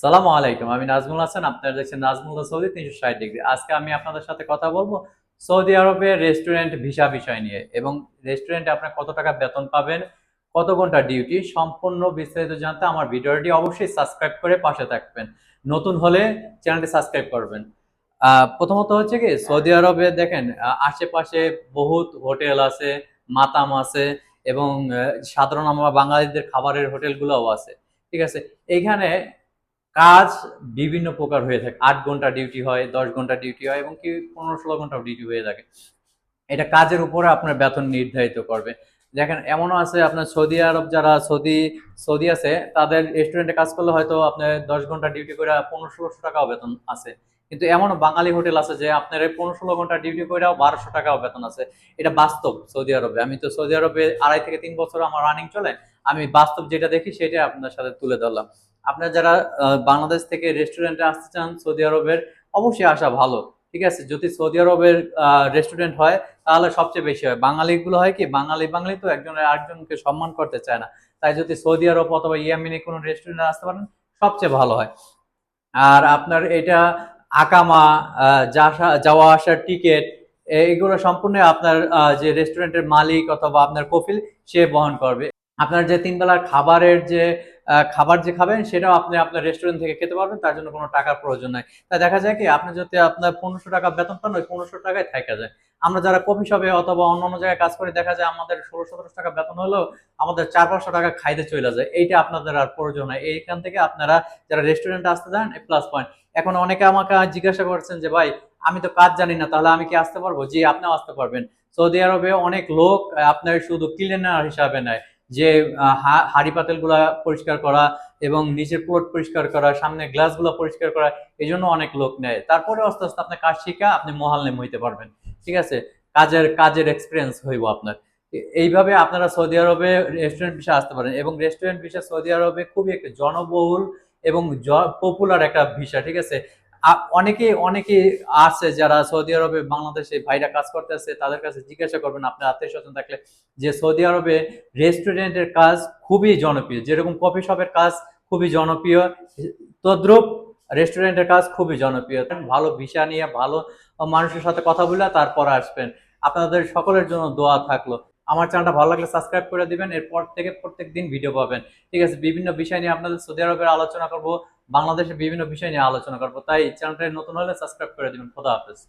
সালামু আলাইকুম। আমি নাজমুল হাসান, আপনারা দেখছেন নাজমুল সৌদি তিনশো ষাট ডিগ্রি। আজকে আমি আপনাদের সাথে কথা বলব সৌদি আরবের রেস্টুরেন্ট ভিসা বিষয় নিয়ে। এবং রেস্টুরেন্টে আপনার কত টাকা বেতন পাবেন, কত ঘণ্টা ডিউটি, সম্পূর্ণ বিস্তারিত জানতে আমার ভিডিওটি অবশ্যই সাবস্ক্রাইব করে পাশে থাকবেন। নতুন হলে চ্যানেলটি সাবস্ক্রাইব করবেন। প্রথমত হচ্ছে কি, সৌদি আরবে দেখেন আশেপাশে বহুত হোটেল আছে, মাতাম আছে, এবং সাধারণ আমরা বাঙালিদের খাবারের হোটেলগুলোও আছে। ঠিক আছে? এইখানে কাজ বিভিন্ন প্রকার হয়ে থাকে। আট ঘণ্টা ডিউটি হয়, দশ ঘণ্টা ডিউটি হয় এবং কি পনেরো ষোলো ঘণ্টা ডিউটি হয়ে থাকে। এটা কাজের উপরে আপনার বেতন নির্ধারিত করবে। দেখেন, এমনও আছে আপনার সৌদি আরব যারা সৌদি সৌদি আছে, তাদের রেস্টুরেন্টে কাজ করলে হয়তো আপনার দশ ঘণ্টা ডিউটি করে পনেরো ষোলোশো টাকাও বেতন আছে। কিন্তু এমনও বাঙালি হোটেল আছে যে আপনার পনেরো ষোলো ঘণ্টা ডিউটি করেও বারোশো টাকাও বেতন আছে। এটা বাস্তব সৌদি আরবে। আমি তো সৌদি আরবে আড়াই থেকে তিন বছর আমার রানিং চলে। আমি বাস্তব যেটা দেখি সেটা আপনার সাথে তুলে ধরলাম। আপনার যারা বাংলাদেশ থেকে রেস্টুরেন্টে আসতে চান সৌদি আরবের, অবশ্যই আসা ভালো। ঠিক আছে? যদি সৌদি আরবের রেস্টুরেন্ট হয়, তাহলে সবচেয়ে বেশি হয়। বাঙালিগুলো হয় কি? বাঙালি বাঙালি তো একজনের আরেকজনকে সম্মান করতে চায় না। তাই যদি সৌদি আরব অথবা ইয়ামিনে কোনো রেস্টুরেন্টে আসতে পারেন, সবচেয়ে ভালো হয়। আর আপনার এটা আকামা যাওয়া আসার টিকিট এইগুলো সম্পূর্ণ আপনার যে রেস্টুরেন্টের মালিক অথবা আপনার কফিল, সে বহন করবে। আপনার যে তিন বেলার খাবারের যে খাবার যে খাবেন, সেটাও আপনি আপনার রেস্টুরেন্ট থেকে খেতে পারবেন, তার জন্য কোনো টাকার প্রয়োজন নাই। তাই দেখা যায় কি, আপনি যদি আপনার পনেরোশো টাকা বেতন পান, ওই পনেরোশো টাকায় থাকা যায়। আমরা যারা কফি শপে অথবা অন্য অন্য জায়গায় কাজ করি, দেখা যায় আমাদের ষোলো সতেরোশো টাকা বেতন হলেও আমাদের চার পাঁচশো টাকা খাইতে চলে যায়। এইটা আপনাদের আর প্রয়োজন নাই। এইখান থেকে আপনারা যারা রেস্টুরেন্টে আসতে চান প্লাস পয়েন্ট এখন অনেকে আমাকে জিজ্ঞাসা করছেন যে, ভাই, আমি তো কাজ জানি না, তাহলে আমি কি আসতে পারব? জি, আপনিও আসতে পারবেন। সৌদি আরবে অনেক লোক আপনার শুধু ক্লিনার হিসাবে নেয়। যে হাঁড়ি পরিষ্কার করা এবং নিচের প্লট পরিষ্কার করা, সামনে গ্লাসগুলো পরিষ্কার করা এই জন্য অনেক লোক নেয়। তারপরে আস্তে আস্তে আপনার কাজ শিখা আপনি মহাল নেম হইতে পারবেন। ঠিক আছে? কাজের কাজের এক্সপিরিয়েন্স হইব আপনার। এইভাবে আপনারা সৌদি আরবে রেস্টুরেন্ট বিষয়ে আসতে পারেন এবং রেস্টুরেন্ট বিষয় সৌদি আরবে খুবই একটা জনবহুল এবং পপুলার একটা ভিসা, ঠিক আছে? অনেকে অনেকে আছে যারা সৌদি আরবে, বাংলাদেশে ভাইরা কাজ করতেছে, তাদের কাছে জিজ্ঞাসা করবেন আপনার আত্মীয় স্বজন থাকলে যে সৌদি আরবে রেস্টুরেন্টের কাজ খুবই জনপ্রিয়, যেরকম কফি শপের কাজ খুবই জনপ্রিয়, তদ্রুপ রেস্টুরেন্টের কাজ খুবই জনপ্রিয়। ভালো ভিসা নিয়ে ভালো মানুষের সাথে কথা বলে তারপর আসবেন। আপনাদের সকলের জন্য দোয়া থাকল। আমার চ্যানেলটা ভালো লাগলে সাবস্ক্রাইব করে দিবেন, এরপর থেকে প্রত্যেক দিন ভিডিও পাবেন। ঠিক আছে, বিভিন্ন বিষয় নিয়ে আপনাদের সৌদি আরবের আলোচনা করব। বাংলাদেশের বিভিন্ন বিষয় নিয়ে আলোচনা করব। তাই চ্যানেলটা নতুন হলে সাবস্ক্রাইব করে দিবেন। খোদা হাফেজ।